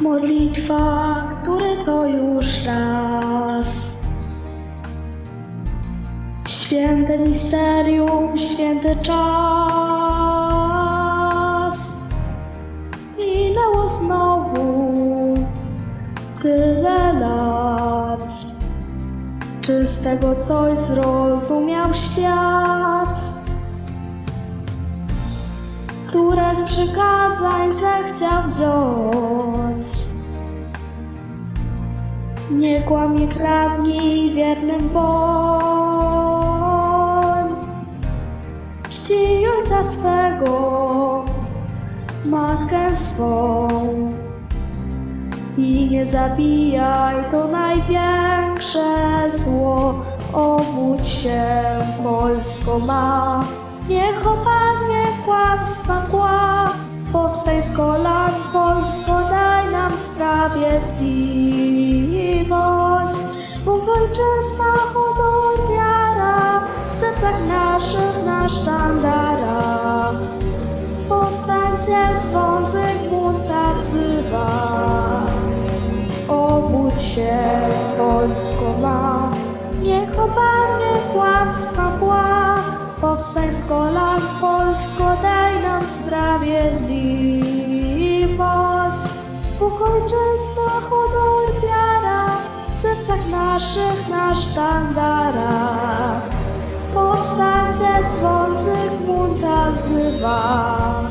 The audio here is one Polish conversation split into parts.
Modlitwa, który to już raz. Święte misterium, święty czas. Minęło znowu tyle lat. Czy z tego coś zrozumiał świat? które z przykazań zechciał wziąć. Nie kłam, nie kradnij, wiernym bądź. Czcij ojca swego, matkę swą. I nie zabijaj, to największe zło. Obudź się, Polsko ma. Niech opadnie kłamstwa mgła. Powstań z kolan, Polsko, daj nam sprawiedliwość. Bóg ojczyzna, wiara, w sercach naszych na sztandarach. Powstańcie, dzwon Zygmunta wzywa. Obudź się, Polsko ma, niech opadnie kłamstwa. Powstań z kolan, Polsko, daj nam sprawiedliwość. Bóg ojczyzna, sercach naszych na sztandarach. Powstańcie, dzwon Zygmunta wzywa.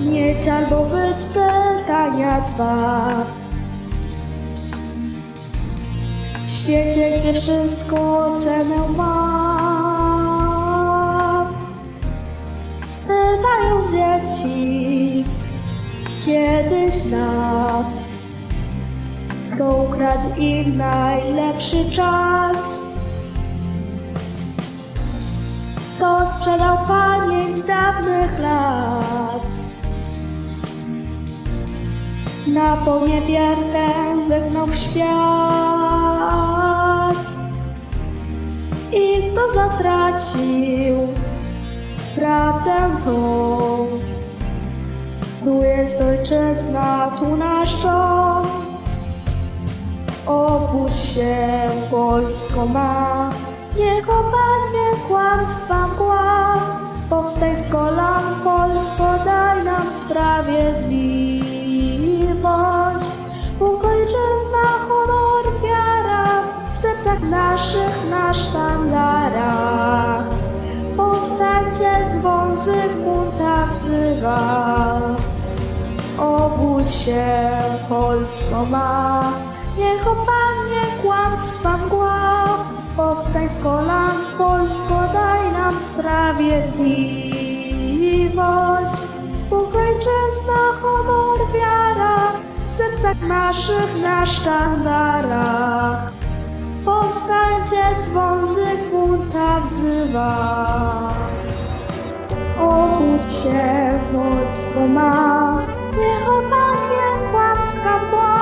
Mieć albo być pytania dwa. W świecie, gdzie wszystko cenę ma. Spytają dzieci kiedyś nas, kto ukradł im najlepszy czas. Kto sprzedał pamięć dawnych lat. Na poniewierkę wygnął w świat i kto zatracił prawdę tą. Tu jest ojczyzna, tu nasz dom. Obudź się, Polsko ma, niech opadnie kłamstwa mgła. Powstań z kolan, Polsko, daj nam sprawiedliwość. Bóg ojczyzna, honor, wiara, w sercach naszych na sztandarach. Powstańcie, dzwon Zygmunta wzywa. Obudź się, Polsko ma, niech opadnie kłamstwa mgła. Powstań z kolan, Polsko, daj nam sprawiedliwość. Bóg ojczyzna, honor, wiara, w sercach naszych na sztandarach. Powstańcie, dzwon Zygmunta wzywa. Obudź się, Polsko ma, niech opadnie kłamstwa mgła.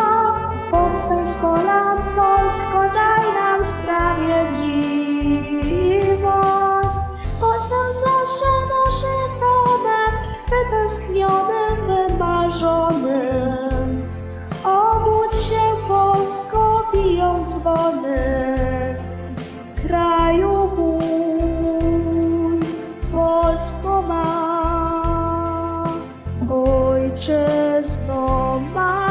Wytęsknionym, wymarzonym. Obudź się, Polsko, biją dzwony. Kraju mój, Polsko ma, ojczyzno ma.